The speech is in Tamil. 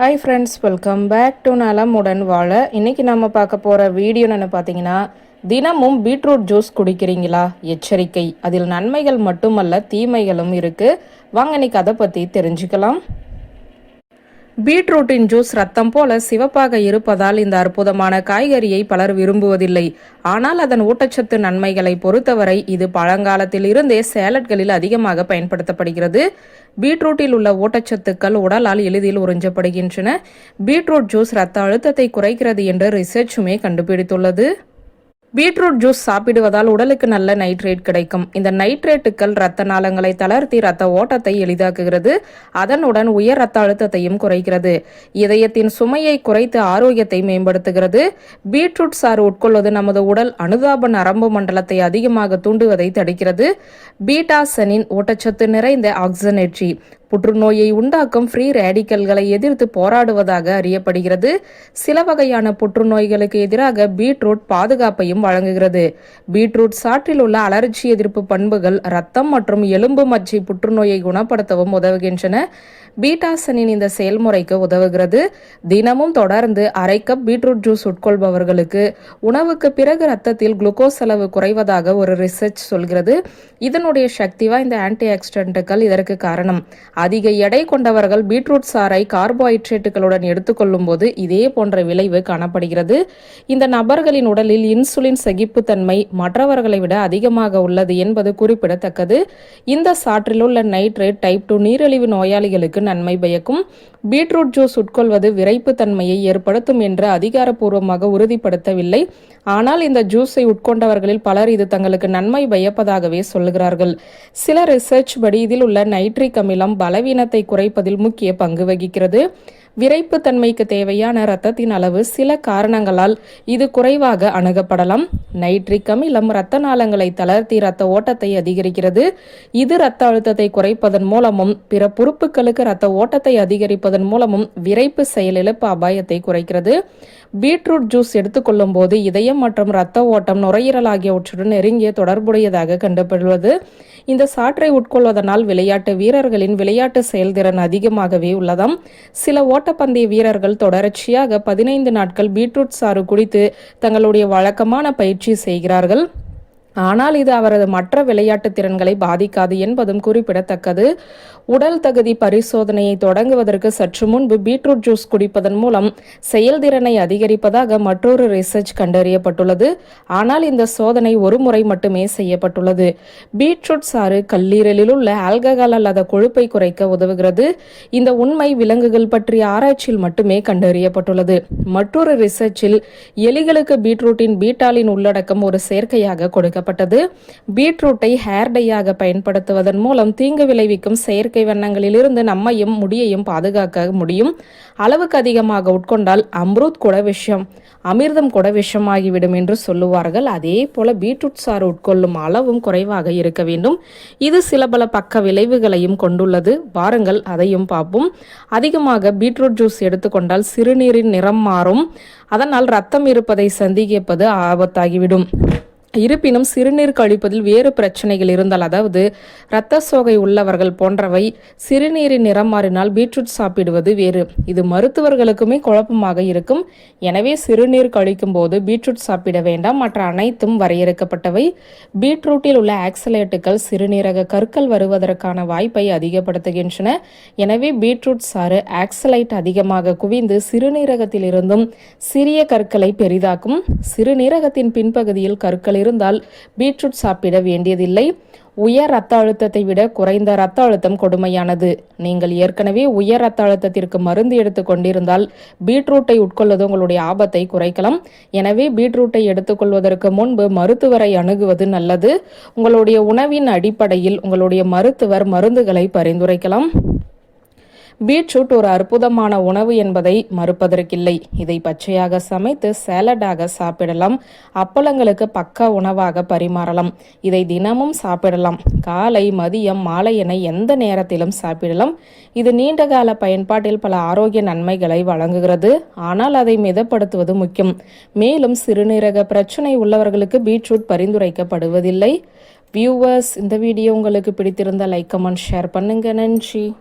Hi friends welcome back to நலமுடன் வாழ இன்னைக்கு நம்ம பார்க்க போகிற வீடியோன்னு பார்த்தீங்கன்னா தினமும் பீட்ரூட் ஜூஸ் குடிக்கிறீங்களா? எச்சரிக்கை. அதில் நன்மைகள் மட்டுமல்ல தீமைகளும் இருக்குது வாங்க இன்னைக்கு அதை பற்றி தெரிஞ்சுக்கலாம். பீட்ரூட்டின் ஜூஸ் ரத்தம் போல சிவப்பாக இருப்பதால் இந்த அற்புதமான காய்கறியை பலர் விரும்புவதில்லை. ஆனால் அதன் ஊட்டச்சத்து நன்மைகளை பொறுத்தவரை இது பழங்காலத்தில் இருந்தே சேலட்களில் அதிகமாக பயன்படுத்தப்படுகிறது. பீட்ரூட்டில் உள்ள ஊட்டச்சத்துக்கள் உடலால் எளிதில் உறிஞ்சப்படுகின்றன. பீட்ரூட் ஜூஸ் ரத்த அழுத்தத்தை குறைக்கிறது என்று ரிசர்ச்சுமே கண்டுபிடித்துள்ளது. பீட்ரூட் ஜூஸ் சாப்பிடுவதால் உடலுக்கு நல்ல நைட்ரேட் கிடைக்கும். இந்த நைட்ரேட்டுகள் ரத்த நாளங்களை தளர்த்தி ரத்த ஓட்டத்தை எளிதாக்குகிறது. அதனுடன் உயர் ரத்த அழுத்தத்தையும் குறைக்கிறது. இதயத்தின் சுமையை குறைத்து ஆரோக்கியத்தை மேம்படுத்துகிறது. பீட்ரூட் சாறு உட்கொள்வது நமது உடல் அனுதாப நரம்பு மண்டலத்தை அதிகமாக தூண்டுவதை தடுக்கிறது. பீட்டாசனின் ஊட்டச்சத்து நிறைந்த ஆக்சிஜனேற்றி புற்றுநோயை உண்டாக்கும் ஃப்ரீ ரேடிக்கல்களை எதிர்த்து போராடுவதாக அறியப்படுகிறது. சில வகையான புற்றுநோய்களுக்கு எதிராக பீட்ரூட் பாதுகாப்பையும் வழங்குகிறது. பீட்ரூட் சாற்றில் உள்ள அலர்ஜி எதிர்ப்பு பண்புகள் ரத்தம் மற்றும் எலும்பு மஜ்ஜை புற்றுநோயை குணப்படுத்தவும் உதவுகின்றன. பீட்டாசனின் இந்த செயல்முறைக்கு உதவுகிறது. தினமும் தொடர்ந்து அரை கப் பீட்ரூட் ஜூஸ் உட்கொள்பவர்களுக்கு உணவுக்கு பிறகு ரத்தத்தில் குளுக்கோஸ் அளவு குறைவதாக ஒரு ரிசர்ச் சொல்கிறது. இதனுடைய சக்திவா இந்த ஆன்டி ஆக்சிடென்ட்டுகள் இதற்கு காரணம். அதிக எடை கொண்டவர்கள் பீட்ரூட் சாறை கார்போஹைட்ரேட்டுகளுடன் எடுத்துக்கொள்ளும் போது இதே போன்ற விளைவு காணப்படுகிறது. இந்த நபர்களின் உடலில் இன்சுலின் சகிப்புத்தன்மை மற்றவர்களை விட அதிகமாக உள்ளது என்பது குறிப்பிடத்தக்கது. இந்த சாற்றில் உள்ள நைட்ரேட் டைப் டூ நீரிழிவு நோயாளிகளுக்கு நன்மை பயக்கும். பீட்ரூட் ஜூஸ் உட்கொள்வது விரைப்பு தன்மையை ஏற்படுத்தும் என்று அதிகாரப்பூர்வமாக உறுதிப்படுத்தவில்லை. ஆனால் இந்த ஜூஸை உட்கொண்டவர்களில் பலர் இது தங்களுக்கு நன்மை பயப்பதாகவே சொல்லுகிறார்கள். சில ரிசர்ச் படி இதில் உள்ள நைட்ரிக் அமிலம் பலவீனத்தை குறைப்பதில் முக்கிய பங்கு வகிக்கிறது. விரைப்பு தன்மைக்கு தேவையான இரத்தத்தின் அளவு சில காரணங்களால் இது குறைவாக அணுகப்படலாம். நைட்ரிக் அமிலம் இரத்த நாளங்களை தளர்த்தி இரத்த ஓட்டத்தை அதிகரிக்கிறது. இது இரத்த அழுத்தத்தை குறைப்பதன் மூலமும் பிற பொறுப்புகளுக்கு இரத்த ஓட்டத்தை அதிகரிப்பதன் மூலமும் விரைப்பு செயலிழப்பு அபாயத்தை குறைக்கிறது. பீட்ரூட் ஜூஸ் எடுத்துக்கொள்ளும் போது இதயம் மற்றும் இரத்த ஓட்டம் நுரையீரல் ஆகியவற்றுடன் நெருங்கிய தொடர்புடையதாக கண்டுபிடிவது இந்த சாற்றை உட்கொள்வதனால் விளையாட்டு வீரர்களின் விளையாட்டு செயல்திறன் அதிகமாகவே உள்ளதாம். சில ஓட்டப்பந்தய வீரர்கள் தொடர்ச்சியாக பதினைந்து நாட்கள் பீட்ரூட் சாறு குடித்து தங்களுடைய வழக்கமான பயிற்சி செய்கிறார்கள். ஆனால் இது அவரது மற்ற விளையாட்டு திறன்களை பாதிக்காது என்பதும் குறிப்பிடத்தக்கது. உடல் தகுதி பரிசோதனையை தொடங்குவதற்கு சற்று முன்பு பீட்ரூட் ஜூஸ் குடிப்பதன் மூலம் செயல்திறனை அதிகரிப்பதாக மற்றொரு ரிசர்ச் கண்டறியப்பட்டுள்ளது. ஆனால் இந்த சோதனை ஒரு முறை மட்டுமே செய்யப்பட்டுள்ளது. பீட்ரூட் சாறு கல்லீரலில் உள்ள ஆல்கஹால் அல்லாத கொழுப்பை குறைக்க உதவுகிறது. இந்த உண்மை விலங்குகள் பற்றிய ஆராய்ச்சியில் மட்டுமே கண்டறியப்பட்டுள்ளது. மற்றொரு ரிசர்ச்சில் எலிகளுக்கு பீட்ரூட்டின் பீட்டாலின் உள்ளடக்கம் ஒரு சேர்க்கையாக கொடுக்கப்பட்டது பீட்ரூட்டை ஹேர் டையாக பயன்படுத்துவதன் மூலம் தீங்கு விளைவிக்கும் செயற்கை வண்ணங்களிலிருந்து நம்மையும் முடியையும் பாதுகாக்க முடியும். அளவுக்கு அதிகமாக உட்கொண்டால் அம்ருத் கூட விஷம் அமிர்தம் கூட விஷமாகிவிடும் என்று சொல்லுவார்கள். அதே போல பீட்ரூட் சாறு உட்கொள்ளும் அளவும் குறைவாக இருக்க வேண்டும். இது சில பல பக்க விளைவுகளையும் கொண்டுள்ளது. வாருங்கள் அதையும் பார்ப்போம். அதிகமாக பீட்ரூட் ஜூஸ் எடுத்துக்கொண்டால் சிறுநீரின் நிறம் மாறும். அதனால் ரத்தம் இருப்பதை சந்திக்கப்பது ஆபத்தாகிவிடும். இருப்பினும் சிறுநீர் கழிப்பதில் வேறு பிரச்சனைகள் இருந்தால் அதாவது இரத்த சோகை உள்ளவர்கள் போன்றவை சிறுநீரின் நிறம் மாறினால் பீட்ரூட் சாப்பிடுவது வேறு. இது மருத்துவர்களுக்குமே குழப்பமாக இருக்கும். எனவே சிறுநீர் கழிக்கும் போது பீட்ரூட் சாப்பிட வேண்டாம். மற்ற அனைத்தும் வரையறுக்கப்பட்டவை. பீட்ரூட்டில் உள்ள ஆக்சலேட்டுகள் சிறுநீரக கற்கள் வருவதற்கான வாய்ப்பை அதிகப்படுத்துகின்றன. எனவே பீட்ரூட் சாறு ஆக்சலைட் அதிகமாக குவிந்து சிறுநீரகத்தில் இருந்தும் சிறிய கற்களை பெரிதாக்கும். சிறுநீரகத்தின் பின்பகுதியில் கற்களில் இருந்தால் பீட்ரூட் சாப்பிட வேண்டியதில்லை. உயர் ரத்த அழுத்தத்தை விட குறைந்த ரத்த அழுத்தம் கொடுமையானது. நீங்கள் ஏற்கனவே உயர் ரத்த அழுத்தத்திற்கு மருந்து எடுத்து கொண்டிருந்தால் பீட்ரூட்டை உட்கொள்வது உங்களுடைய ஆபத்தை குறைக்கலாம். எனவே பீட்ரூட்டை எடுத்துக்கொள்வதற்கு முன்பு மருத்துவரை அணுகுவது நல்லது. உங்களுடைய உணவின் அடிப்படையில் உங்களுடைய மருத்துவர் மருந்துகளை பரிந்துரைக்கலாம். பீட்ரூட் ஒரு அற்புதமான உணவு என்பதை மறுப்பதற்கில்லை. இதை பச்சையாக சமைத்து சேலடாக சாப்பிடலாம். அப்பளங்களுக்கு பக்க உணவாக பரிமாறலாம். இதை தினமும் சாப்பிடலாம். காலை மதியம் மாலை என எந்த நேரத்திலும் சாப்பிடலாம். இது நீண்டகால பயன்பாட்டில் பல ஆரோக்கிய நன்மைகளை வழங்குகிறது. ஆனால் அதை மிதப்படுத்துவது முக்கியம். மேலும் சிறுநீரக பிரச்சனை உள்ளவர்களுக்கு பீட்ரூட் பரிந்துரைக்கப்படுவதில்லை. வியூவர்ஸ் இந்த வீடியோ உங்களுக்கு பிடித்திருந்த லைக் கமெண்ட் ஷேர் பண்ணுங்க. நன்றி.